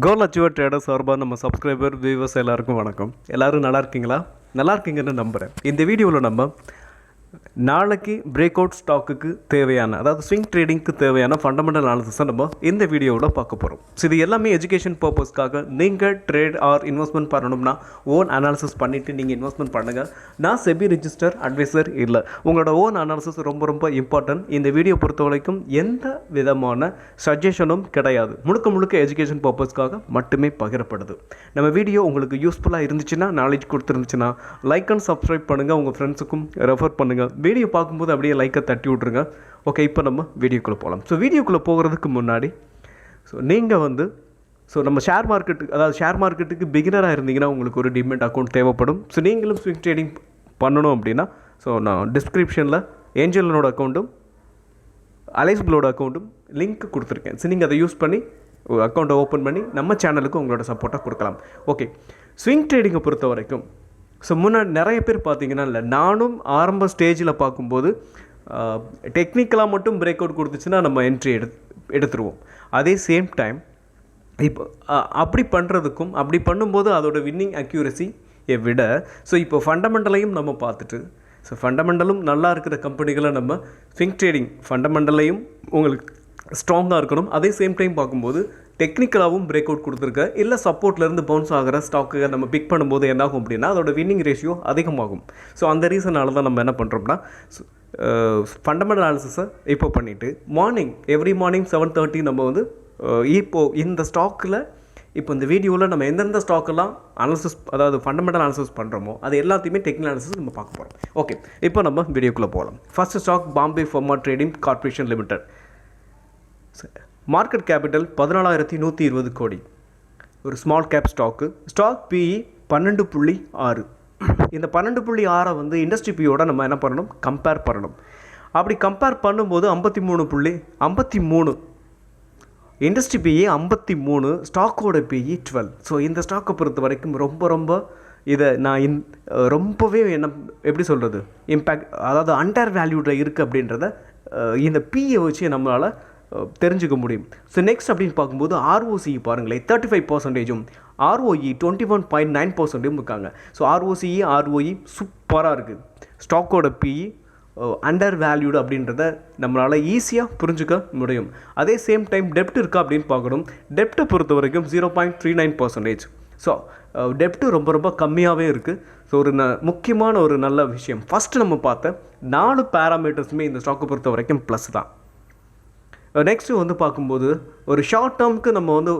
கோல் achiever trader சார்பாக நம்ம subscriber viewers எல்லாருக்கும் வணக்கம். எல்லாரும் நல்லா இருக்கீங்களா? நல்லா இருக்கீங்கன்னு நம்புகிறேன் இந்த வீடியோவில் நம்ம நாளைக்கு பிரேக் அவுட் ஸ்டாக்குக்கு தேவையான அதாவது ஸ்விங் ட்ரேடிங்க்கு தேவையான ஃபண்டமெண்டல் அனாலிசிஸை நம்ம இந்த வீடியோவில் பார்க்க போகிறோம் ஸோ இது எல்லாமே எஜுகேஷன் பர்பஸ்க்காக நீங்கள் ட்ரேட் ஆர் இன்வெஸ்ட்மெண்ட் பண்ணணும்னா ஓன் அனாலிசிஸ் பண்ணிவிட்டு நீங்கள் இன்வெஸ்ட்மெண்ட் பண்ணுங்கள் நான் செபி ரிஜிஸ்டர் அட்வைசர் இல்லை. உங்களோட ஓன் அனாலிசிஸ் ரொம்ப ரொம்ப இம்பார்ட்டன்ட் இந்த வீடியோ பொறுத்த வரைக்கும் எந்த விதமான சஜஷனும் கிடையாது. முழுக்க முழுக்க எஜுகேஷன் பர்பஸ்க்காக மட்டுமே பகிரப்படுது. நம்ம வீடியோ உங்களுக்கு யூஸ்ஃபுல்லாக இருந்துச்சுன்னா நாலேஜ் கொடுத்துருந்துச்சுன்னா லைக் அண்ட் சப்ஸ்கிரைப் பண்ணுங்கள் உங்கள் ஃப்ரெண்ட்ஸுக்கும் ரெஃபர் பண்ணுங்கள் வீடியோ பார்க்கும்போது அப்படியே லைக்கை தட்டி விட்ருங்க ஓகே இப்போ நம்ம வீடியோக்குள்ளே போகலாம் ஸோ வீடியோக்குள்ளே போகிறதுக்கு முன்னாடி ஸோ நீங்கள் வந்து ஸோ நம்ம ஷேர் மார்க்கெட்டுக்கு அதாவது ஷேர் மார்க்கெட்டுக்கு பிகினராக இருந்தீங்கன்னா உங்களுக்கு ஒரு டிமெண்ட் அக்கௌண்ட் தேவைப்படும். ஸோ நீங்களும் ஸ்விங் ட்ரேடிங் பண்ணணும் அப்படின்னா ஸோ நான் டிஸ்கிரிப்ஷனில் ஏஞ்சலனோட அக்கௌண்ட்டும் அலைஸ்பிளோட அக்கௌண்ட்டும் லிங்க் கொடுத்துருக்கேன். ஸோ நீங்கள் அதை யூஸ் பண்ணி அக்கௌண்ட்டை ஓப்பன் பண்ணி நம்ம சேனலுக்கு உங்களோட சப்போர்ட்டாக கொடுக்கலாம். ஓகே ஸ்விங் ட்ரேடிங்கை பொறுத்த வரைக்கும் ஸோ முன்னாடி நிறைய பேர் பார்த்தீங்கன்னா இல்லை நானும் ஆரம்ப ஸ்டேஜில் பார்க்கும்போது டெக்னிக்கலாக மட்டும் பிரேக் அவுட் கொடுத்துச்சுன்னா நம்ம என்ட்ரி எடு எடுத்துருவோம். அதே சேம் டைம் இப்போ அப்படி பண்ணுறதுக்கும் அப்படி பண்ணும்போது அதோட வின்னிங் அக்யூரஸியை விட ஸோ இப்போ ஃபண்டமெண்டலையும் நம்ம பார்த்துட்டு ஸோ ஃபண்டமெண்டலும் நல்லா இருக்கிற கம்பெனிகளை நம்ம ஃபிங்க் ட்ரேடிங் ஃபண்டமெண்டலையும் உங்களுக்கு ஸ்ட்ராங்காக இருக்கணும். அதே சேம் டைம் பார்க்கும்போது டெக்னிக்கலாகவும் பிரேக் அவுட் கொடுத்துருக்க இல்லை சப்போர்ட்லேருந்து பவுன்ஸ் ஆகிற ஸ்டாக்குகள் நம்ம பிக் பண்ணும்போது என்னாகும் அப்படின்னா அதோட வின்னிங் ரேஷியோ அதிகமாகும். ஸோ அந்த ரீசனால தான் நம்ம என்ன பண்ணுறோம்னா ஃபண்டமெண்டல் அனாலிசிஸை இப்போ பண்ணிவிட்டு morning every morning seven thirty நம்ம வந்து இப்போது இப்போ இந்த ஸ்டாக்கில் இப்போ இந்த வீடியோவில் நம்ம எந்தெந்த ஸ்டாக்கெல்லாம் அனாலிசிஸ் அதாவது ஃபண்டமெண்டல் அனாலிசிஸ் பண்ணுறோமோ அது எல்லாத்தையுமே டெக்னிக்கல் அனாலிசிஸ் நம்ம பார்க்க போகிறோம் ஓகே இப்போ நம்ம வீடியோக்குள்ளே போகலாம். First stock Bombay pharma trading corporation limited market capital பதினாலாயிரத்தி நூற்றி இருபது கோடி. ஒரு small cap stock stock PE பன்னெண்டு புள்ளி ஆறு. இந்த பன்னெண்டு புள்ளி ஆறை வந்து இண்டஸ்ட்ரி பியோட நம்ம என்ன பண்ணணும்? கம்பேர் பண்ணணும். அப்படி கம்பேர் பண்ணும்போது ஐம்பத்தி மூணு புள்ளி ஐம்பத்தி மூணு. இண்டஸ்ட்ரி பிஇ ஐம்பத்தி மூணு ஸ்டாக்கோட பிஇ டுவெல் ஸோ இந்த ஸ்டாக்கை பொறுத்த வரைக்கும் ரொம்ப ரொம்ப இதை நான் இன் ரொம்பவே என்ன எப்படி சொல்கிறது இம்பேக்ட் அதாவது அண்டர் வேல்யூடில் இருக்குது அப்படின்றத இந்த பிஏ வச்சு நம்மளால் தெரிஞ்சுக்க முடியும். ஸோ நெக்ஸ்ட் அப்படின்னு பார்க்கும்போது ஆர்ஓசி பாருங்களேன் thirty five பர்சன்டேஜும் ROE twenty one point nine பர்சன்டேஜும் இருக்காங்க. ஸோ ஆர்ஓசிஇ ஆர்ஓஇ சூப்பராக இருக்குது ஸ்டாக்கோட பிஇ அண்டர் வேல்யூடு அப்படின்றத நம்மளால் ஈஸியாக புரிஞ்சுக்க முடியும். அதே சேம் டைம் டெப்ட் இருக்கா அப்படின்னு பார்க்கணும். டெப்ட்டை பொறுத்த வரைக்கும் zero point three nine percentage so டெப்ட்டு ரொம்ப ரொம்ப கம்மியாகவே இருக்குது ஸோ ஒரு ந முக்கியமான ஒரு நல்ல விஷயம். ஃபஸ்ட்டு நம்ம பார்த்த நாலு பேராமீட்டர்ஸுமே இந்த ஸ்டாக்கை பொறுத்த வரைக்கும் ப்ளஸ் தான். நெக்ஸ்ட்டு வந்து பார்க்கும்போது ஒரு ஷார்ட் டேர்முக்கு நம்ம வந்து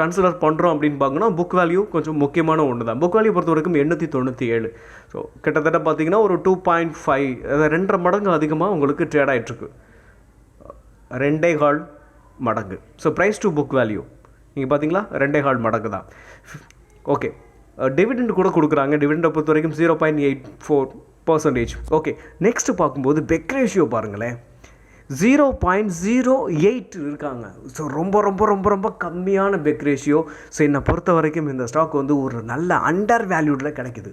கன்சிடர் பண்ணுறோம் அப்படின்னு பார்க்கணும்னா புக் வேல்யூ கொஞ்சம் முக்கியமான ஒன்று தான் புக் வேல்யூ பொறுத்த வரைக்கும் எண்ணூற்றி தொண்ணூற்றி ஏழு ஸோ கிட்டத்தட்ட பார்த்தீங்கன்னா ஒரு டூ பாயிண்ட் ஃபைவ் ரெண்டரை மடங்கு அதிகமாக உங்களுக்கு ட்ரேட் ஆகிட்டுருக்கு ரெண்டே கால் மடங்கு. So price to book value நீங்கள் பார்த்தீங்களா? ரெண்டே கால் மடங்கு தான். ஓகே டிவிடெண்ட் கூட கொடுக்குறாங்க. டிவிடெண்டை பொறுத்த வரைக்கும் zero point eight four percentage okay next பார்க்கும்போது பெக் ரேஷியோ பாருங்களேன். ஜீரோ பாயிண்ட் ஜீரோ எயிட் இருக்காங்க. ஸோ ரொம்ப ரொம்ப ரொம்ப ரொம்ப கம்மியான பெக் ரேஷியோ ஸோ என்னை பொறுத்த வரைக்கும் இந்த ஸ்டாக் வந்து ஒரு நல்ல அண்டர் வேல்யூடில் கிடைக்குது.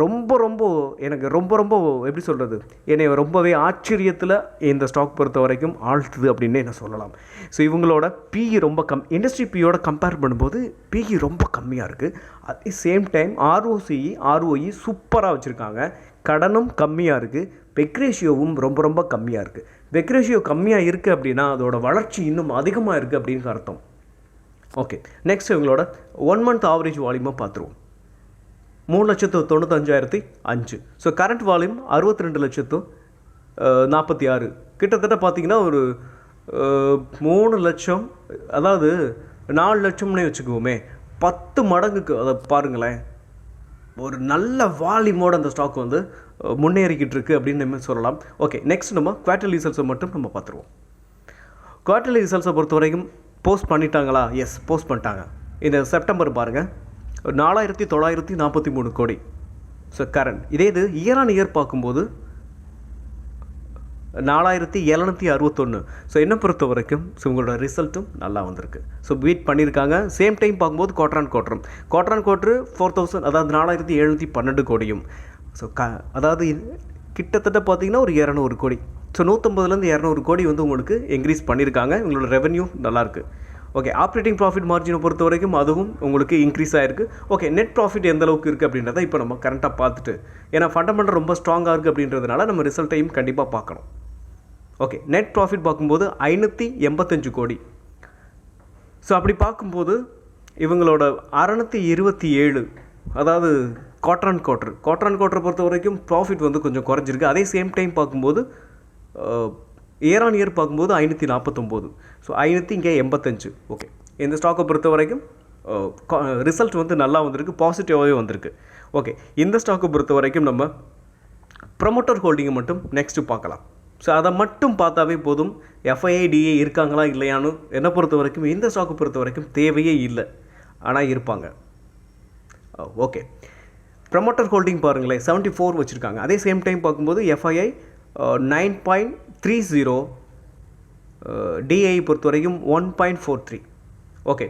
ரொம்ப ரொம்ப எனக்கு ரொம்ப ரொம்ப எப்படி சொல்கிறது என்னை ரொம்பவே ஆச்சரியத்தில் இந்த ஸ்டாக் பொறுத்த வரைக்கும் ஆழ்த்துது அப்படின்னு என்ன சொல்லலாம். ஸோ இவங்களோட பிஇ ரொம்ப கம் இண்டஸ்ட்ரி பிஇயோட கம்பேர் பண்ணும்போது பிஇ ரொம்ப கம்மியாக இருக்குது at the same time ROCE ROE சூப்பராக வச்சுருக்காங்க. கடனும் கம்மியாக இருக்குது பெக்ரேஷியோவும் ரொம்ப ரொம்ப கம்மியாக இருக்குது பெக்ரேஷியோ கம்மியாக இருக்குது அப்படின்னா அதோட வளர்ச்சி இன்னும் அதிகமாக இருக்குது அப்படின்னு அர்த்தம். ஓகே நெக்ஸ்ட் இவங்களோட ஒன் மந்த் ஆவரேஜ் வால்யூமாக பார்த்துருவோம். மூணு லட்சத்து தொண்ணூத்தஞ்சாயிரத்தி அஞ்சு. ஸோ கரண்ட் வால்யூம் அறுபத்தி ரெண்டு லட்சத்து நாற்பத்தி ஆறு கிட்டத்தட்ட பார்த்தீங்கன்னா ஒரு மூணு லட்சம் அதாவது நாலு லட்சம்னே வச்சுக்குவோமே. பத்து மடங்குக்கு அதை பாருங்களேன். ஒரு நல்ல வால்யூமோட அந்த ஸ்டாக் வந்து முன்னேறிக்கிட்டு இருக்குது அப்படின்னு நம்ம சொல்லலாம். ஓகே நெக்ஸ்ட் நம்ம குவார்டர்லி ரிசல்ட்ஸை மட்டும் நம்ம பார்த்துருவோம். குவார்டர்லி ரிசல்ட்ஸை பொறுத்த வரைக்கும் போஸ்ட் பண்ணிட்டாங்களா? எஸ் போஸ்ட் பண்ணிட்டாங்க. இந்த செப்டம்பர் பாருங்கள் நாலாயிரத்தி தொள்ளாயிரத்தி நாற்பத்தி மூணு கோடி. ஸோ கரண்ட் இதே இது இயர் ஆன் இயர் பார்க்கும்போது நாலாயிரத்தி எழுநூற்றி அறுபத்தொன்று ஸோ என்னை பொறுத்த வரைக்கும் ஸோ உங்களோட ரிசல்ட்டும் நல்லா வந்திருக்கு. ஸோ பீட் பண்ணியிருக்காங்க. சேம் டைம் பார்க்கும்போது குவாட்ரான் குவாட்ரம் குவாட்ரான் குவாட்ரு ஃபோர் தௌசண்ட் அதாவது நாலாயிரத்தி எழுநூற்றி பன்னெண்டு கோடியும். ஸோ க அதாவது கிட்டத்தட்ட பார்த்திங்கன்னா ஒரு இரநூறு கோடி. ஸோ நூற்றம்பதுலேருந்து இரநூறு கோடி வந்து உங்களுக்கு இன்க்ரீஸ் பண்ணியிருக்காங்க உங்களோட ரெவன்யூ நல்லாயிருக்கு ஓகே ஆப்ரேட்டிங் ப்ராஃபிட் மார்ஜினை பொறுத்த வரைக்கும் அதுவும் உங்களுக்கு இன்க்ரீஸ் ஆகிருக்கு ஓகே நெட் ப்ராஃபிட் எந்த அளவுக்கு இருக்குது அப்படின்றத இப்போ நம்ம கரெக்டாக பார்த்துட்டு ஏன்னா ஃபண்டமெண்டல் ரொம்ப ஸ்ட்ராங்காக இருக்குது அப்படின்றதுனால நம்ம ரிசல்ட்டையும் கண்டிப்பாக பார்க்கணும். ஓகே நெட் ப்ராஃபிட் பார்க்கும்போது ஐநூற்றி எண்பத்தஞ்சு கோடி. ஸோ அப்படி பார்க்கும்போது இவங்களோட அறநூற்றி இருபத்தி ஏழு அதாவது quarter and quarter quarter and quarter பொறுத்த வரைக்கும் ப்ராஃபிட் வந்து கொஞ்சம் குறைஞ்சிருக்கு. அதே சேம் டைம் பார்க்கும்போது இயர் ஆன் இயர் பார்க்கும்போது ஐநூற்றி நாற்பத்தொம்போது ஸோ ஐநூற்றி இங்கே எண்பத்தஞ்சு. ஓகே இந்த ஸ்டாக்கை பொறுத்த வரைக்கும் ரிசல்ட் வந்து நல்லா வந்திருக்கு பாசிட்டிவாகவே வந்திருக்கு. ஓகே இந்த ஸ்டாக்கை பொறுத்த வரைக்கும் நம்ம ப்ரமோட்டர் ஹோல்டிங்கை மட்டும் நெக்ஸ்ட்டு பார்க்கலாம். ஸோ அதை மட்டும் பார்த்தாவே போதும். எஃப்ஐஐடிஏ இருக்காங்களா இல்லையான்னு என்னை பொறுத்த வரைக்கும் இந்த ஸ்டாக்கை பொறுத்த வரைக்கும் தேவையே இல்லை. ஆனால் இருப்பாங்க. ஓகே ப்ரமோட்டர் ஹோல்டிங் பாருங்களேன் செவன்ட்டி ஃபோர் வச்சுருக்காங்க. அதே சேம் டைம் பார்க்கும்போது FII nine point three zero DII பொறுத்த வரைக்கும் one point four three okay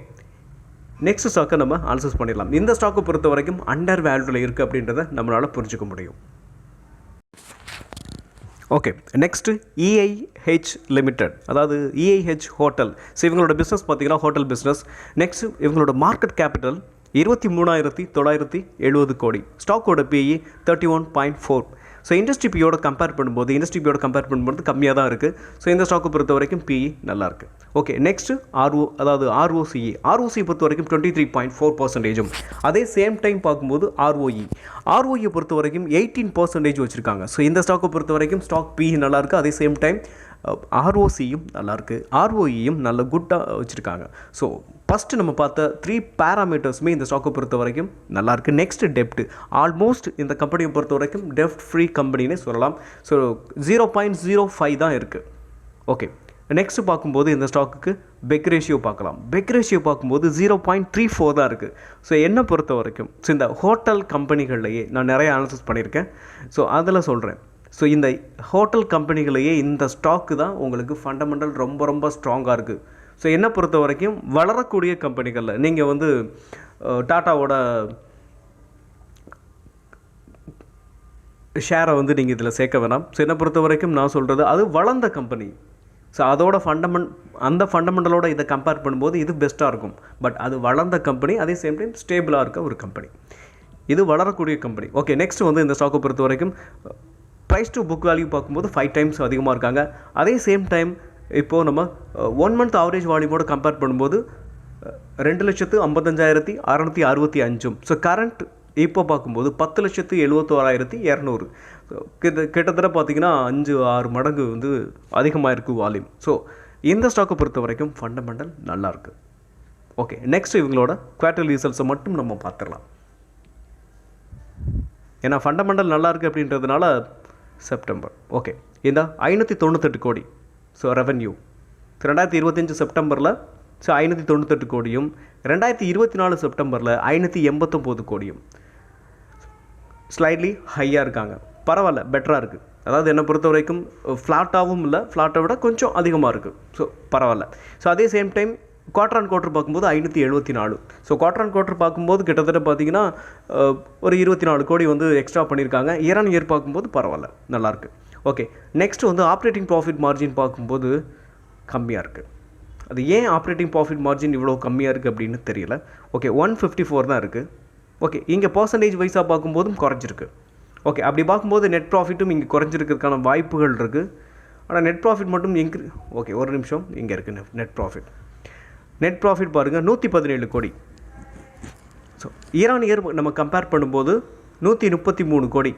next ஸ்டாக்கை நம்ம ஆன்சர்ஸ் பண்ணிடலாம். இந்த ஸ்டாக்கை பொறுத்த வரைக்கும் அண்டர் வேல்யூவில் இருக்குது அப்படின்றத நம்மளால் புரிஞ்சுக்க முடியும். ஓகே நெக்ஸ்ட்டு இஐஹெச் லிமிடெட் அதாவது இஐஹெச் ஹோட்டல் ஸோ இவங்களோட பிஸ்னஸ் பார்த்தீங்கன்னா ஹோட்டல் பிஸ்னஸ் நெக்ஸ்ட் இவங்களோட மார்க்கெட் கேபிட்டல் இருபத்தி மூணாயிரத்தி தொள்ளாயிரத்தி எழுபது கோடி. ஸ்டாக்கோட PE thirty one point four so industry பியோட கம்பேர் பண்ணும்போது இண்டஸ்ட்ரி பியோட கம்பேர் பண்ணும்போது கம்மியாக தான் இருக்குது ஸோ இந்த ஸ்டாக்கை பொறுத்த வரைக்கும் பிஇ நல்லாயிருக்கு ஓகே நெக்ஸ்ட்டு ஆர்ஓ அதாவது ஆர்ஓசிஇ ஆர்ஓசி பொறுத்த வரைக்கும் டுவெண்ட்டி த்ரீ பாயிண்ட் ஃபோர் பர்சன்டேஜும் அதே சேம் டைம் பார்க்கும்போது ஆர்ஓஇ ஆர்ஓஇயை பொறுத்த வரைக்கும் எயிட்டீன் பர்சன்டேஜ் வச்சுருக்காங்க. ஸோ இந்த ஸ்டாக்கை பொறுத்த வரைக்கும் ஸ்டாக் பிஇ நல்லாயிருக்கு அதே சேம் டைம் ஆர்ஓசியும் நல்லாயிருக்கு ஆர்ஓஇயும் நல்ல குட்டாக வச்சுருக்காங்க. ஸோ ஃபஸ்ட்டு நம்ம பார்த்த த்ரீ பேராமீட்டர்ஸுமே இந்த ஸ்டாக்கை பொறுத்த வரைக்கும் நல்லாயிருக்கு நெக்ஸ்ட் டெப்ட் ஆல்மோஸ்ட் இந்த கம்பெனியை பொறுத்த வரைக்கும் டெப்ட் ஃப்ரீ கம்பெனின்னு சொல்லலாம். So zero point zero five தான் இருக்குது ஓகே நெக்ஸ்ட் பார்க்கும்போது இந்த ஸ்டாக்குக்கு பெக் ரேஷியோ பார்க்கலாம். பெக் ரேஷியோ பார்க்கும்போது ஜீரோ பாயிண்ட் த்ரீ ஃபோர் தான் இருக்குது ஸோ என்னை பொறுத்த வரைக்கும் ஸோ இந்த ஹோட்டல் கம்பெனிகள்லையே நான் நிறைய அனாலிசிஸ் பண்ணியிருக்கேன். ஸோ அதில் சொல்கிறேன் ஸோ இந்த ஹோட்டல் கம்பெனிகளையே இந்த ஸ்டாக்கு தான் உங்களுக்கு ஃபண்டமெண்டல் ரொம்ப ரொம்ப ஸ்ட்ராங்காக இருக்குது ஸோ என்னை பொறுத்த வரைக்கும் வளரக்கூடிய கம்பெனிகளில் நீங்கள் வந்து டாட்டாவோட ஷேரை வந்து நீங்கள் இதில் சேர்க்க வேணாம். ஸோ என்னை பொறுத்த வரைக்கும் நான் சொல்கிறது அது வளர்ந்த கம்பெனி. ஸோ அதோட ஃபண்டமெண்ட் அந்த ஃபண்டமெண்டலோட இதை கம்பேர் பண்ணும்போது இது பெஸ்ட்டாக இருக்கும். பட் அது வளர்ந்த கம்பெனி அதே சேம் டைம் ஸ்டேபிளாக இருக்க ஒரு கம்பெனி. இது வளரக்கூடிய கம்பெனி. ஓகே நெக்ஸ்ட் வந்து இந்த ஸ்டாக்கை பொறுத்த வரைக்கும் ப்ரைஸ் டு புக் வேல்யூ பார்க்கும்போது ஃபைவ் டைம்ஸ் அதிகமாக இருக்காங்க. அதே சேம் டைம் இப்போது நம்ம ஒன் மந்த் ஆவரேஜ் வால்யூமோட கம்பேர் பண்ணும்போது ரெண்டு லட்சத்து ஐம்பத்தஞ்சாயிரத்தி அறநூற்றி அறுபத்தி அஞ்சும். ஸோ கரண்ட் இப்போ பார்க்கும்போது பத்து லட்சத்து எழுபத்தோராயிரத்தி இரநூறு. கிட்ட கிட்டத்தட்ட பார்த்தீங்கன்னா அஞ்சு ஆறு மடங்கு வந்து அதிகமாக இருக்குது வால்யூம் ஸோ இந்த ஸ்டாக்கை பொறுத்த வரைக்கும் ஃபண்டமெண்டல் நல்லாயிருக்கு ஓகே நெக்ஸ்ட் இவங்களோட குவார்டர் ரிசல்ட்ஸை மட்டும் நம்ம பார்த்துடலாம். ஏன்னா ஃபண்டமெண்டல் நல்லாயிருக்கு அப்படின்றதுனால செப்டம்பர் ஓகே இந்த ஐநூற்றி தொண்ணூத்தெட்டு கோடி. ஸோ ரெவன்யூ ரெண்டாயிரத்தி இருபத்தஞ்சி செப்டம்பரில் ஸோ ஐநூற்றி தொண்ணூத்தெட்டு கோடியும் ரெண்டாயிரத்தி இருபத்தி நாலு செப்டம்பரில் ஐநூற்றி எண்பத்தொம்போது கோடியும். ஸ்லைட்லி ஹையாக இருக்காங்க. பரவாயில்ல பெட்டராக இருக்குது அதாவது என்னை பொறுத்த வரைக்கும் ஃப்ளாட்டாகவும் இல்லை ஃப்ளாட்டை விட கொஞ்சம் அதிகமாக இருக்குது ஸோ பரவாயில்ல. ஸோ அதே same time quarter and quarter பார்க்கும்போது ஐநூற்றி எழுபத்தி நாலு. ஸோ குவார்டர் அண்ட் குவார்டர் பார்க்கும்போது கிட்டத்தட்ட பார்த்தீங்கன்னா ஒரு இருபத்தி நாலு கோடி வந்து எக்ஸ்ட்ரா பண்ணியிருக்காங்க. இயர் ஆன் இயர் பார்க்கும்போது பரவாயில்ல நல்லாயிருக்கு ஓகே நெக்ஸ்ட் வந்து ஆப்ரேட்டிங் ப்ராஃபிட் மார்ஜின் பார்க்கும்போது கம்மியாக இருக்குது அது ஏன் ஆப்ரேட்டிங் ப்ராஃபிட் மார்ஜின் இவ்வளோ கம்மியாக இருக்குது அப்படின்னு தெரியல. ஓகே ஒன் ஃபிஃப்டி ஃபோர் தான் இருக்குது ஓகே இங்கே பர்சன்டேஜ் வைஸாக பார்க்கும்போதும் குறைஞ்சிருக்கு. ஓகே அப்படி பார்க்கும்போது நெட் ப்ராஃபிட்டும் இங்கே குறைஞ்சிருக்கிறதுக்கான வாய்ப்புகள் இருக்குது ஆனால் நெட் ப்ராஃபிட் மட்டும் இன்க்ரீ ஓகே ஒரு நிமிஷம் இங்கே இருக்குது நெட் ப்ராஃபிட் நெட் ப்ராஃபிட் பாருங்கள் நூற்றி பதினேழு கோடி. ஸோ இயர் ஆன் இயர் நம்ம கம்பேர் பண்ணும்போது நூற்றி முப்பத்தி மூணு கோடி.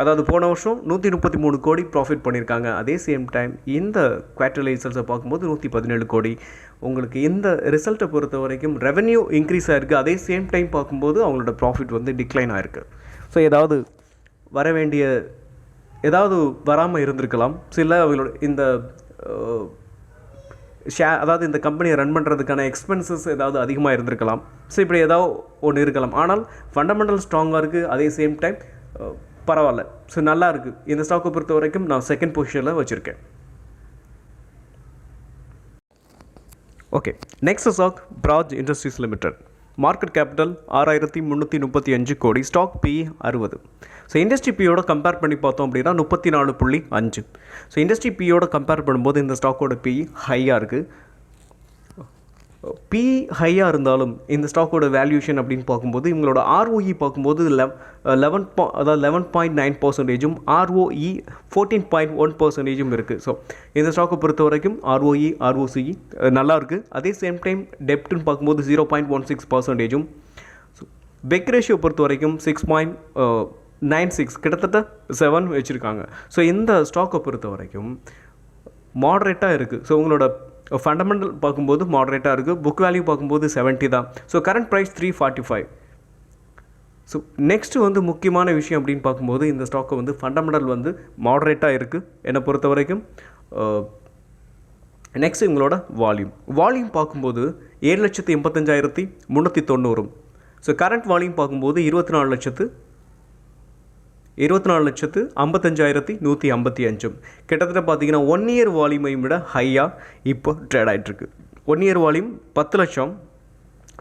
அதாவது போன வருஷம் நூற்றி முப்பத்தி மூணு கோடி ப்ராஃபிட் பண்ணியிருக்காங்க. அதே சேம் டைம் இந்த குவார்டர்லி ரிசல்ட்ஸை பார்க்கும்போது நூற்றி பதினேழு கோடி. உங்களுக்கு இந்த ரிசல்ட்டை பொறுத்த வரைக்கும் ரெவென்யூ இன்க்ரீஸ் ஆகிருக்கு அதே சேம் டைம் பார்க்கும்போது அவங்களோட ப்ராஃபிட் வந்து டிக்ளைன் ஆகிருக்கு ஸோ ஏதாவது வர வேண்டிய ஏதாவது வராமல் இருந்திருக்கலாம். சில அவங்களோட இந்த ஷே அதாவது இந்த கம்பெனியை ரன் பண்ணுறதுக்கான எக்ஸ்பென்சஸ் ஏதாவது அதிகமாக இருந்திருக்கலாம். ஸோ இப்படி ஏதாவது ஒன்று இருக்கலாம். ஆனால் ஃபண்டமெண்டல் ஸ்ட்ராங்காக இருக்குது அதே சேம் டைம் பரவாயில்ல. ஸோ நல்லா இருக்குது இந்த ஸ்டாக்கை பொறுத்த வரைக்கும் நான் செகண்ட் பொசிஷனில் வச்சுருக்கேன். Okay next stock Praj industries limited market capital ஆறாயிரத்தி முந்நூற்றி முப்பத்தி அஞ்சு கோடி. ஸ்டாக் பி அறுபது. ஸோ இண்டஸ்ட்ரி பியோட கம்பேர் பண்ணி பார்த்தோம் அப்படின்னா முப்பத்தி நாலு புள்ளி அஞ்சு. ஸோ இண்டஸ்ட்ரி பியோட கம்பேர் பண்ணும்போது இந்த ஸ்டாக்கோட பி ஹையாக இருக்குது பி ஹையாக இருந்தாலும் இந்த ஸ்டாக்கோட வேல்யூஷன் அப்படின்னு பார்க்கும்போது இவங்களோட ஆர்ஓஇ பார்க்கும்போது லெவ் லெவன் பா அதாவது லெவன் பாயிண்ட் நைன் பர்சன்டேஜும் ஆர்ஓஇ ஃபோர்டீன் பாயிண்ட் ஒன் பர்சன்டேஜும் இருக்குது ஸோ இந்த ஸ்டாக்கை பொறுத்த வரைக்கும் ஆர்ஓஇ ஆர்ஓசிஇ நல்லா இருக்குது அதே சேம் டைம் டெப்ட்னு பார்க்கும்போது ஜீரோ பாயிண்ட் ஒன் சிக்ஸ் பர்சன்டேஜும் பெக் ரேஷியோ பொறுத்த வரைக்கும் சிக்ஸ் பாயிண்ட் நைன் சிக்ஸ் கிட்டத்தட்ட செவன் வச்சுருக்காங்க. ஸோ இந்த ஸ்டாக்கை பொறுத்த வரைக்கும் மாடரேட்டாக இருக்குது ஸோ உங்களோட ஃபண்டமெண்டல் பார்க்கும்போது மாடரேட்டாக இருக்குது புக் வேல்யூ பார்க்கும்போது செவன்ட்டி தான். So current price three forty five so next வந்து முக்கியமான விஷயம் அப்படின்னு பார்க்கும்போது இந்த ஸ்டாக்கை வந்து ஃபண்டமெண்டல் வந்து மாடரேட்டாக இருக்குது என்னை பொறுத்த வரைக்கும் uh, நெக்ஸ்ட் இவங்களோட வால்யூம் வால்யூம் பார்க்கும்போது ஏழு லட்சத்து எண்பத்தஞ்சாயிரத்தி முந்நூற்றி தொண்ணூறும் ஸோ கரண்ட் வால்யூம் பார்க்கும்போது இருபத்தி நாலு லட்சத்து இருபத்தி நாலு லட்சத்து ஐம்பத்தஞ்சாயிரத்தி நூற்றி ஐம்பத்தி அஞ்சும். கிட்டத்தட்ட பார்த்தீங்கன்னா ஒன் இயர் வால்யூமையும் விட ஹையாக இப்போ ட்ரேட் ஆகிட்டுருக்கு ஒன் இயர் வால்யூம் பத்து லட்சம்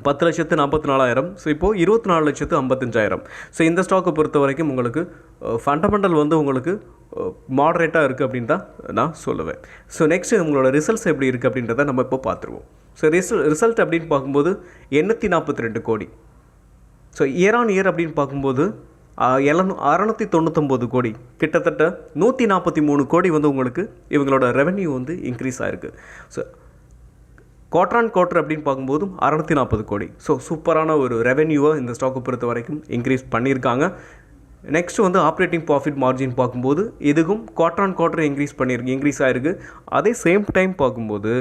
பத்து லட்சத்து நாற்பத்தி நாலாயிரம். ஸோ இப்போது இருபத்தி நாலு லட்சத்து ஐம்பத்தஞ்சாயிரம். ஸோ இந்த ஸ்டாக்கை பொறுத்த வரைக்கும் உங்களுக்கு ஃபண்டமெண்டல் வந்து உங்களுக்கு மாடரேட்டாக இருக்குது அப்படின்னு தான் நான் சொல்லுவேன். ஸோ நெக்ஸ்ட் உங்களோட ரிசல்ட்ஸ் எப்படி இருக்குது அப்படின்றத நம்ம இப்போ பார்த்துருவோம். ஸோ ரிசல் ரிசல்ட் அப்படின்னு பார்க்கும்போது எண்ணூற்றி நாற்பத்தி ரெண்டு கோடி. ஸோ இயர் ஆன் இயர் அப்படின்னு பார்க்கும்போது எழுநூ அறநூற்றி தொண்ணூத்தொம்பது கோடி. கிட்டத்தட்ட நூற்றி நாற்பத்தி மூணு கோடி வந்து உங்களுக்கு இவங்களோட ரெவென்யூ வந்து இன்க்ரீஸ் ஆகிருக்கு ஸோ குவார்டர் ஆன் குவார்டர் அப்படின்னு பார்க்கும்போதும் அறநூற்றி நாற்பது கோடி. ஸோ சூப்பரான ஒரு ரெவென்யூவை இந்த ஸ்டாக்கை பொறுத்த வரைக்கும் இன்க்ரீஸ் பண்ணியிருக்காங்க. நெக்ஸ்ட் வந்து ஆப்ரேட்டிங் ப்ராஃபிட் மார்ஜின் பார்க்கும்போது இதுக்கும் குவார்டர் ஆன் குவார்டர் இன்க்ரீஸ் பண்ணியிருக்கு இன்க்ரீஸ் ஆகிருக்கு அதே சேம் டைம் பார்க்கும்போது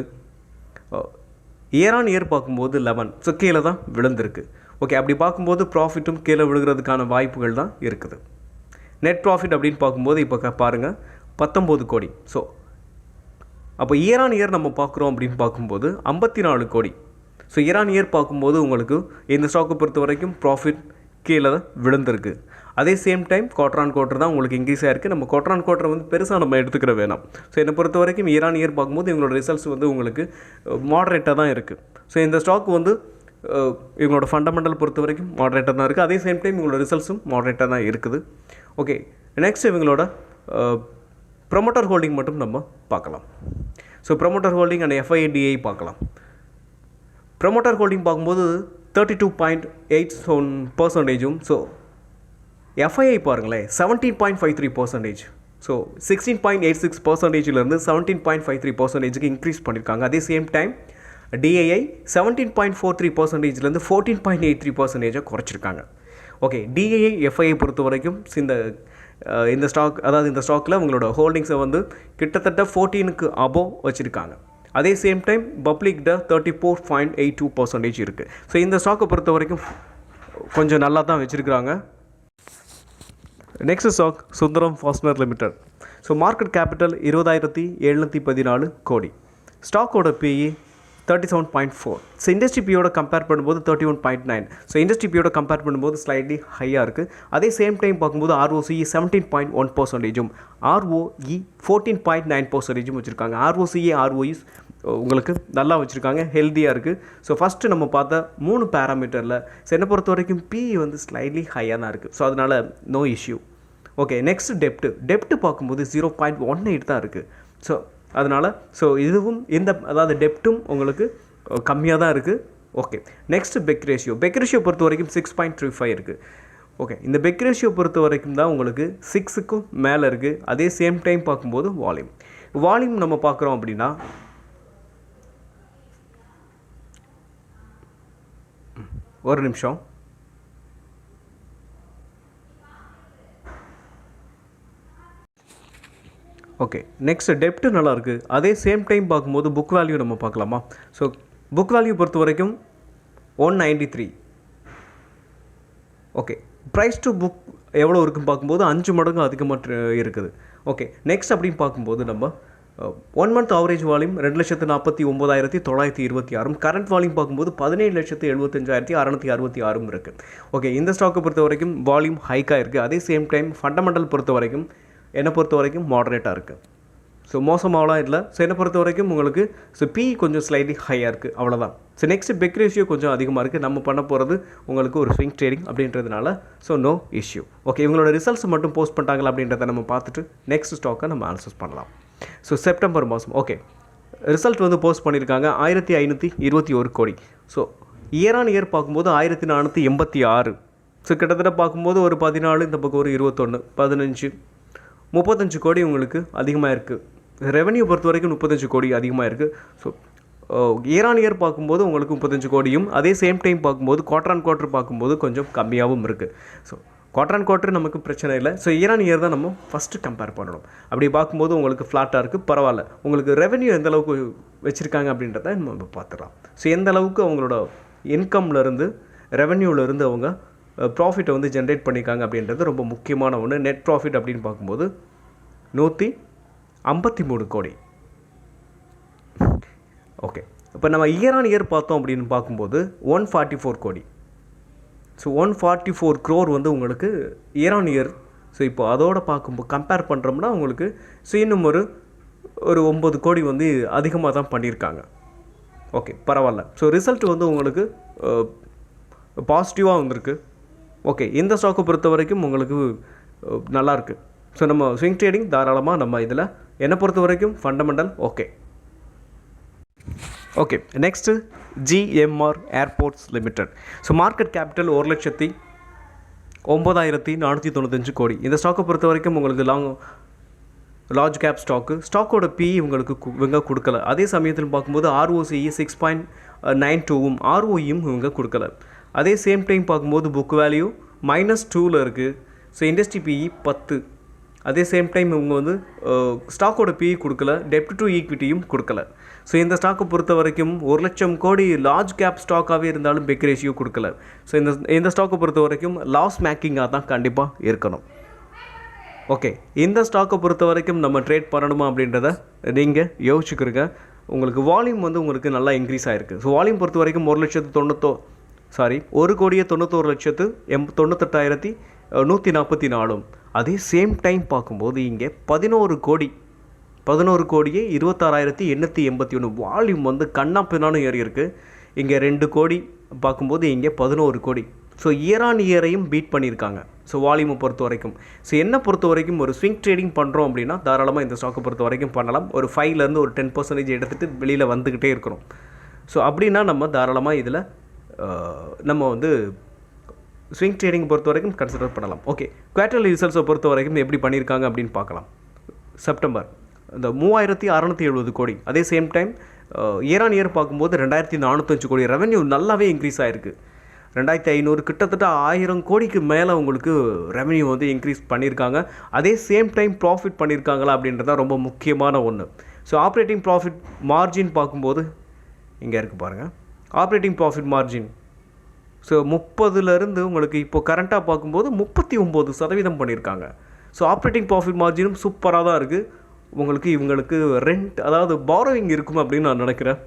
இயர் ஆன் இயர் பார்க்கும்போது லெவன் ஸோ கீழே தான் விழுந்திருக்கு. ஓகே அப்படி பார்க்கும்போது ப்ராஃபிட்டும் கீழே விழுகிறதுக்கான வாய்ப்புகள் தான் இருக்குது. நெட் ப்ராஃபிட் அப்படின்னு பார்க்கும்போது இப்போ பாருங்கள் பத்தொம்போது கோடி. ஸோ அப்போ இயர் ஆன் இயர் நம்ம பார்க்குறோம் அப்படின்னு பார்க்கும்போது ஐம்பத்தி நாலு கோடி. ஸோ இயர் ஆன் இயர் பார்க்கும்போது உங்களுக்கு இந்த ஸ்டாக்கை பொறுத்த வரைக்கும் ப்ராஃபிட் கீழே தான் விழுந்திருக்கு. அதே same time quarter on quarter தான் உங்களுக்கு இன்க்ரீஸ் ஆயிருக்கு. நம்ம குவார்டர் ஆன் குவார்டர் வந்து பெருசாக நம்ம எடுத்துக்கிற வேணாம். ஸோ என்னை பொறுத்த வரைக்கும் இயர் ஆன் இயர் பார்க்கும்போது இவங்களோட ரிசல்ட்ஸ் வந்து உங்களுக்கு மாடரேட்டாக தான் இருக்குது ஸோ இந்த ஸ்டாக் வந்து இவங்களோட ஃபண்டமெண்டல் பொறுத்த வரைக்கும் மாடரேட்டாக தான் இருக்குது அதே சேம் டைம் இவங்களோட ரிசல்ட்ஸும் மாடரேட்டாக தான் இருக்குது. ஓகே நெக்ஸ்ட் இவங்களோட ப்ரொமோட்டர் ஹோல்டிங் மட்டும் நம்ம பார்க்கலாம். So promoter holding and FIDI பார்க்கலாம். ப்ரொமோட்டர் ஹோல்டிங் பார்க்கும்போது thirty two point eight one பர்சன்டேஜும் so FII பாருங்களேன் seventeen point five three percentage so sixteen point eight six பர்சன்டேஜ்லேருந்து seventeen point five three பர்சன்டேஜுக்கு increase பண்ணியிருக்காங்க அதே same time DAI seventeen point four three பர்சன்டேஜ்லேருந்து fourteen point eight three பர்சன்டேஜாக குறைச்சிருக்காங்க. Okay டிஏஐ FII பொறுத்த வரைக்கும் இந்த இந்த ஸ்டாக் அதாவது இந்த ஸ்டாக்கில் உங்களோட ஹோல்டிங்ஸை வந்து கிட்டத்தட்ட ஃபோர்டீனுக்கு அபோவ் வச்சுருக்காங்க. அதே same time பப்ளிக்ட thirty four point eight two percentage இருக்குது ஸோ இந்த ஸ்டாக்கை பொறுத்த வரைக்கும் கொஞ்சம் நல்லா தான் வச்சுருக்குறாங்க. Next stock Sundaram fastener limited so market capital இருபதாயிரத்தி எழுநூற்றி பதினாலு கோடி. ஸ்டாக்கோட PE thirty seven point four so industry பியோட கம்பேர் பண்ணும்போது thirty one point nine so industry பியோட கம்பேர் பண்ணும்போது ஸ்லைட்லி ஹையாக இருக்குது அதே சேம் டைம் பார்க்கும்போது ஆர்ஓசிஇ செவன்டீன் பாயிண்ட் ஒன் பர்சன்டேஜும் ஆர்ஓஇ ஃபோர்டீன் பாயிண்ட் நைன் பர்சன்டேஜும் வச்சுருக்காங்க. ஆர்ஓசிஇ ஆர்ஓஇ உங்களுக்கு நல்லா வச்சுருக்காங்க ஹெல்த்தியாக இருக்குது ஸோ ஃபஸ்ட்டு நம்ம பார்த்த மூணு பேராமீட்டரில் ஸோ என்னை பொறுத்த வரைக்கும் பிஇ வந்து ஸ்லைட்லி ஹையாக தான் இருக்குது ஸோ அதனால் நோ இஷ்யூ ஓகே நெக்ஸ்ட் டெப்ட்டு டெப்ட்டு பார்க்கும்போது ஜீரோ பாயிண்ட் ஒன் எயிட் தான் இருக்குது ஸோ அதனால் ஸோ இதுவும் இந்த அதாவது டெப்ட்டும் உங்களுக்கு கம்மியாக தான் இருக்குது okay next PEG ratio PEG ratio பொறுத்த வரைக்கும் சிக்ஸ் பாயிண்ட் த்ரீ ஃபைவ் இருக்குது ஓகே இந்த பெக் ரேஷியோ பொறுத்த வரைக்கும் தான் உங்களுக்கு சிக்ஸுக்கும் மேலே இருக்குது அதே சேம் டைம் பார்க்கும்போது வால்யூம் வால்யூம் நம்ம பார்க்குறோம் அப்படின்னா ஒரு நிமிஷம். ஓகே நெக்ஸ்ட் டெப்ட்டு நல்லாயிருக்கு அதே சேம் டைம் பார்க்கும்போது புக் வேல்யூ நம்ம பார்க்கலாமா? ஸோ புக் வேல்யூ பொறுத்த வரைக்கும் one ninety three okay price to book எவ்வளோ இருக்குன்னு பார்க்கும்போது அஞ்சு மடங்கு அதிகமாக இருக்குது. ஓகே நெக்ஸ்ட் அப்படின்னு பார்க்கும்போது நம்ம ஒன் மந்த் ஆவரேஜ் வால்யூம் ரெண்டு லட்சத்து நாற்பத்தி ஒம்பதாயிரத்தி தொள்ளாயிரத்தி இருபத்தி ஆறும். கரண்ட் வால்யூம் பார்க்கும்போது பதினேழு லட்சத்து எழுபத்தஞ்சாயிரத்தி அறநூற்றி அறுபத்தி ஆறும் இருக்குது ஓகே இந்த ஸ்டாக்கை பொறுத்த வரைக்கும் வால்யூம் ஹைக்காக இருக்குது அதே சேம் டைம் ஃபண்டமெண்டல் பொறுத்த வரைக்கும் என்னை பொறுத்த வரைக்கும் மாடரேட்டாக இருக்குது ஸோ மோசமாகலாம் இல்லை. ஸோ என்னை பொறுத்த வரைக்கும் உங்களுக்கு ஸோ பி கொஞ்சம் ஸ்லைட்லி ஹையாக இருக்குது அவ்வளோதான் ஸோ நெக்ஸ்ட் பெக் ரேஷியோ கொஞ்சம் அதிகமாக இருக்குது நம்ம பண்ண போகிறது உங்களுக்கு ஒரு ஸ்விங் ட்ரேடிங் அப்படின்றதுனால ஸோ நோ இஷ்யூ ஓகே இவங்களோட ரிசல்ட்ஸ் மட்டும் போஸ்ட் பண்ணிட்டாங்களா அப்படின்றத நம்ம பார்த்துட்டு நெக்ஸ்ட் ஸ்டாக்கை நம்ம அனலைஸ் பண்ணலாம். ஸோ செப்டம்பர் மாதம் ஓகே ரிசல்ட் வந்து போஸ்ட் பண்ணியிருக்காங்க. ஆயிரத்தி ஐநூற்றி இருபத்தி ஒரு கோடி. ஸோ இயர் ஆன் இயர் பார்க்கும்போது ஆயிரத்தி நானூற்றி எண்பத்தி ஆறு. ஸோ கிட்டத்தட்ட பார்க்கும்போது ஒரு பதினாலு இந்த பக்கம் ஒரு இருபத்தொன்று பதினஞ்சு. முப்பத்தஞ்சு கோடி உங்களுக்கு அதிகமாக இருக்குது ரெவன்யூ பொறுத்த வரைக்கும் முப்பத்தஞ்சு கோடி அதிகமாக இருக்குது ஸோ இயர் ஆன் இயர் பார்க்கும்போது உங்களுக்கு முப்பத்தஞ்சு கோடியும் அதே சேம் டைம் பார்க்கும்போது குவார்டர் ஆன் குவார்டர் பார்க்கும்போது கொஞ்சம் கம்மியாகவும் இருக்குது ஸோ குவார்டர் ஆன் குவார்டர் நமக்கு பிரச்சனை இல்லை. ஸோ இயர் ஆன் இயர் தான் நம்ம ஃபஸ்ட்டு கம்பேர் பண்ணணும். அப்படி பார்க்கும்போது உங்களுக்கு ஃப்ளாட்டாக இருக்குது பரவாயில்ல. உங்களுக்கு ரெவன்யூ எந்த அளவுக்கு வச்சுருக்காங்க அப்படின்றத நம்ம பார்த்துடலாம். ஸோ எந்த அளவுக்கு அவங்களோட இன்கம்லேருந்து ரெவன்யூலேருந்து அவங்க ப்ராஃபிட்டை வந்து ஜென்ரேட் பண்ணியிருக்காங்க அப்படின்றது ரொம்ப முக்கியமான ஒன்று நெட் ப்ராஃபிட் அப்படின்னு பார்க்கும்போது நூற்றி ஐம்பத்தி மூணு கோடி. ஓகே இப்போ நம்ம இயர் ஆன் இயர் பார்த்தோம் அப்படின்னு பார்க்கும்போது ஒன் ஃபார்ட்டி ஃபோர் கோடி. So one forty four crore வந்து உங்களுக்கு இயர் ஆன் இயர் ஸோ இப்போ அதோட பார்க்கும்போது கம்பேர் பண்ணுறோம்னா உங்களுக்கு ஸோ இன்னும் ஒரு ஒரு ஒம்பது கோடி வந்து அதிகமாக தான் பண்ணியிருக்காங்க. ஓகே பரவாயில்ல. ஸோ ரிசல்ட் வந்து உங்களுக்கு பாசிட்டிவாக வந்திருக்கு. ஓகே இந்த ஸ்டாக்கை பொறுத்த வரைக்கும் உங்களுக்கு நல்லாயிருக்கு ஸோ நம்ம ஸ்விங் ட்ரேடிங் தாராளமாக நம்ம இதில் என்னை பொறுத்த வரைக்கும் fundamental okay okay next GMR airports limited so market capital ஒரு லட்சத்தி ஒம்பதாயிரத்தி நானூற்றி தொண்ணூத்தஞ்சு கோடி. இந்த ஸ்டாக்கை பொறுத்த வரைக்கும் உங்களுக்கு லாங் லார்ஜ் கேப் ஸ்டாக்கு ஸ்டாக்கோட பி உங்களுக்கு கு- இவங்க கொடுக்கல. அதே சமயத்தில் பார்க்கும்போது ஆர்ஓசிஇ சிக்ஸ் பாயிண்ட் நைன் டூவும் ஆர்ஓஇயும் இவங்க கொடுக்கல. அதே சேம் டைம் பார்க்கும்போது புக் வேல்யூ மைனஸ் டூவில் இருக்குது ஸோ இண்டஸ்ட்ரி பிஇ பத்து. அதே சேம் டைம் இவங்க வந்து ஸ்டாக்கோட பிஇ கொடுக்கல டெப்ட் டு ஈக்விட்டியும் கொடுக்கல. ஸோ இந்த ஸ்டாக்கை பொறுத்த வரைக்கும் ஒரு லட்சம் கோடி லார்ஜ் கேப் ஸ்டாக்காகவே இருந்தாலும் பெக் ரேஷியோ கொடுக்கல. ஸோ இந்த இந்த ஸ்டாக்கை பொறுத்த வரைக்கும் லாஸ் மேக்கிங்காக தான் கண்டிப்பாக இருக்கணும். ஓகே இந்த ஸ்டாக்கை பொறுத்த வரைக்கும் நம்ம ட்ரேட் பண்ணணுமா அப்படின்றத நீங்கள் யோசிச்சுக்கிறீங்க உங்களுக்கு வால்யூம் வந்து உங்களுக்கு நல்லா இன்க்ரீஸ் ஆயிருக்கு. ஸோ வால்யூம் பொறுத்த வரைக்கும் ஒரு லட்சத்து தொண்ணூத்தோ சாரி ஒரு கோடியே தொண்ணூத்தோரு லட்சத்து எம் தொண்ணூத்தெட்டாயிரத்தி நூற்றி நாற்பத்தி நாலும் அதே சேம் டைம் பார்க்கும்போது இங்கே பதினோரு கோடி பதினோரு கோடியே இருபத்தாறாயிரத்தி எண்ணூற்றி எண்பத்தி ஒன்று வால்யூம் வந்து கண்ணா பின்னான்னு ஏறி இருக்குது இங்கே ரெண்டு கோடி பார்க்கும்போது இங்கே பதினோரு கோடி. ஸோ இயர் ஆன் இயரையும் பீட் பண்ணியிருக்காங்க. ஸோ வால்யூமை பொறுத்த வரைக்கும். ஸோ என்ன பொறுத்த வரைக்கும் ஒரு ஸ்விங் ட்ரேடிங் பண்ணுறோம் அப்படின்னா தாராளமாக இந்த ஸ்டாக்கை பொறுத்த வரைக்கும் பண்ணலாம். ஒரு ஃபைவ்லேருந்து ஒரு டென் பர்சன்டேஜ் எடுத்துகிட்டு வெளியில் வந்துக்கிட்டே இருக்கிறோம் ஸோ அப்படின்னா நம்ம தாராளமாக இதில் நம்ம வந்து ஸ்விங் ட்ரேடிங் பொறுத்த வரைக்கும் கன்சிடர் பண்ணலாம். ஓகே குவார்டர்லி ரிசல்ட்ஸை பொறுத்த வரைக்கும் எப்படி பண்ணியிருக்காங்க அப்படின்னு பார்க்கலாம். செப்டம்பர் இந்த மூவாயிரத்தி அறநூற்றி எழுபது கோடி. அதே same time year on year பார்க்கும்போது ரெண்டாயிரத்தி நானூற்றஞ்சு கோடி. ரெவென்யூ நல்லாவே இன்க்ரீஸ் ஆகிருக்கு ரெண்டாயிரத்தி ஐநூறு கிட்டத்தட்ட ஆயிரம் கோடிக்கு மேலே உங்களுக்கு ரெவென்யூ வந்து இன்க்ரீஸ் பண்ணியிருக்காங்க. அதே சேம் டைம் ப்ராஃபிட் பண்ணியிருக்காங்களா அப்படின்றது தான் ரொம்ப முக்கியமான ஒன்று ஸோ ஆப்ரேட்டிங் ப்ராஃபிட் மார்ஜின் பார்க்கும்போது இங்கே இருக்குது பாருங்கள் ஆப்ரேட்டிங் ப்ராஃபிட் மார்ஜின். ஸோ முப்பதுலேருந்து உங்களுக்கு இப்போ கரண்ட்டாக பார்க்கும்போது முப்பத்தி ஒம்பது சதவீதம் பண்ணியிருக்காங்க. ஸோ ஆப்ரேட்டிங் ப்ராஃபிட் மார்ஜினும் சூப்பராக தான் இருக்குது உங்களுக்கு இவங்களுக்கு ரெண்ட் அதாவது பாரோவிங் இருக்கும் அப்படின்னு நான் நினைக்கிறேன்.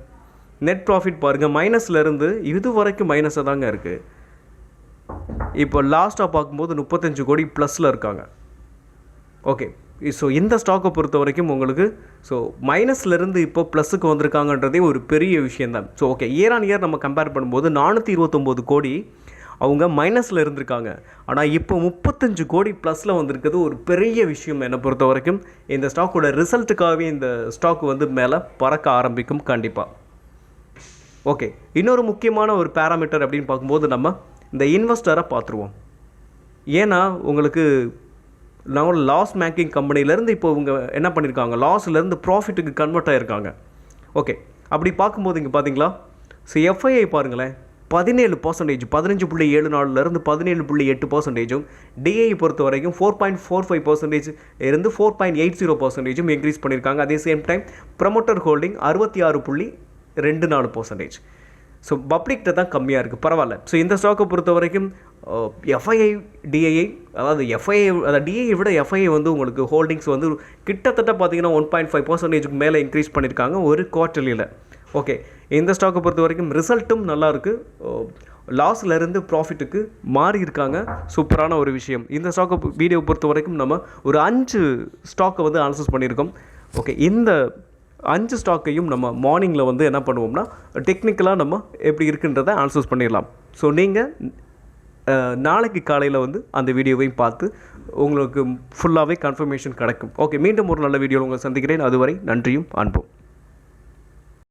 நெட் ப்ராஃபிட் பாருங்கள் மைனஸ்லேருந்து இது வரைக்கும் மைனஸாக தாங்க இருக்குது இப்போ லாஸ்ட்டாக பார்க்கும்போது முப்பத்தஞ்சு கோடி ப்ளஸில் இருக்காங்க. ஓகே ஸோ இந்த ஸ்டாக்கை பொறுத்த வரைக்கும் உங்களுக்கு ஸோ மைனஸ்லேருந்து இப்போ ப்ளஸுக்கு வந்திருக்காங்கன்றதே ஒரு பெரிய விஷயந்தான் so okay year on year நம்ம கம்பேர் பண்ணும்போது நானூற்றி இருபத்தொம்போது கோடி அவங்க மைனஸில் இருந்திருக்காங்க. ஆனால் இப்போ முப்பத்தஞ்சு கோடி ப்ளஸில் வந்திருக்கிறது ஒரு பெரிய விஷயம் என்னை பொறுத்த வரைக்கும். இந்த ஸ்டாக்கோட ரிசல்ட்டுக்காகவே இந்த ஸ்டாக் வந்து மேலே பறக்க ஆரம்பிக்கும் கண்டிப்பாக ஓகே இன்னொரு முக்கியமான ஒரு பேராமீட்டர் அப்படின்னு பார்க்கும்போது நம்ம இந்த இன்வெஸ்டரை பார்த்துருவோம். ஏன்னா உங்களுக்கு நான் லாஸ் மேக்கிங் கம்பெனிலேருந்து இப்போ இவங்க என்ன பண்ணியிருக்காங்க லாஸ்லேருந்து ப்ராஃபிட்டுக்கு கன்வெர்ட் ஆகிருக்காங்க ஓகே அப்படி பார்க்கும்போது இங்கே பார்த்தீங்களா ஸோ எஃப்ஐஐ பாருங்களேன். பதினேழு பர்சன்டேஜ் பதினஞ்சு புள்ளி ஏழு நாலுலேருந்து பதினேழு புள்ளி எட்டு பர்சன்டேஜும் டிஐ பொறுத்த வரைக்கும் four point four five percentage இருந்து ஃபோர் பாயிண்ட் எயிட் ஜீரோ பர்சன்டேஜும் இன்க்ரீஸ் பண்ணியிருக்காங்க அதே சேம் டைம் ப்ரமோட்டர் ஹோல்டிங் அறுபத்தி ஆறு புள்ளி ரெண்டு நாலு பர்சன்டேஜ் ஸோ பப்ளிக்கிட்ட தான் கம்மியாக இருக்குது பரவாயில்ல. ஸோ இந்த ஸ்டாக்கை பொறுத்த வரைக்கும் எஃப்ஐஐ டிஐஐ அதாவது எஃப்ஐஐ அதாவது டிஐயை விட எஃப்ஐஐ வந்து உங்களுக்கு ஹோல்டிங்ஸ் வந்து கிட்டத்தட்ட பார்த்தீங்கன்னா ஒன் பாயிண்ட் ஃபைவ் பர்சன்டேஜுக்கு மேலே இன்க்ரீஸ் பண்ணியிருக்காங்க ஒரு குவார்ட்டர்லியில் ஓகே இந்த ஸ்டாக்கை பொறுத்த வரைக்கும் ரிசல்ட்டும் நல்லா இருக்குது ப்ராஃபிட்டுக்கு மாறி இருக்காங்க. சூப்பரான ஒரு விஷயம். இந்த ஸ்டாக்கை வீடியோ பொறுத்த வரைக்கும் நம்ம ஒரு அஞ்சு ஸ்டாக்கை வந்து அனலைசிஸ் பண்ணியிருக்கோம். ஓகே இந்த அஞ்சு ஸ்டாக்கையும் நம்ம மார்னிங்கில் வந்து என்ன பண்ணுவோம்னா டெக்னிக்கலாக நம்ம எப்படி இருக்குன்றதை ஆன்சர்ஸ் பண்ணிடலாம். ஸோ நீங்கள் நாளைக்கு காலையில் வந்து அந்த வீடியோவையும் பார்த்து உங்களுக்கு ஃபுல்லாகவே கன்ஃபர்மேஷன் கிடைக்கும். ஓகே மீண்டும் ஒரு நல்ல வீடியோவில் உங்களை சந்திக்கிறேன். அதுவரை நன்றியும் அன்பும்.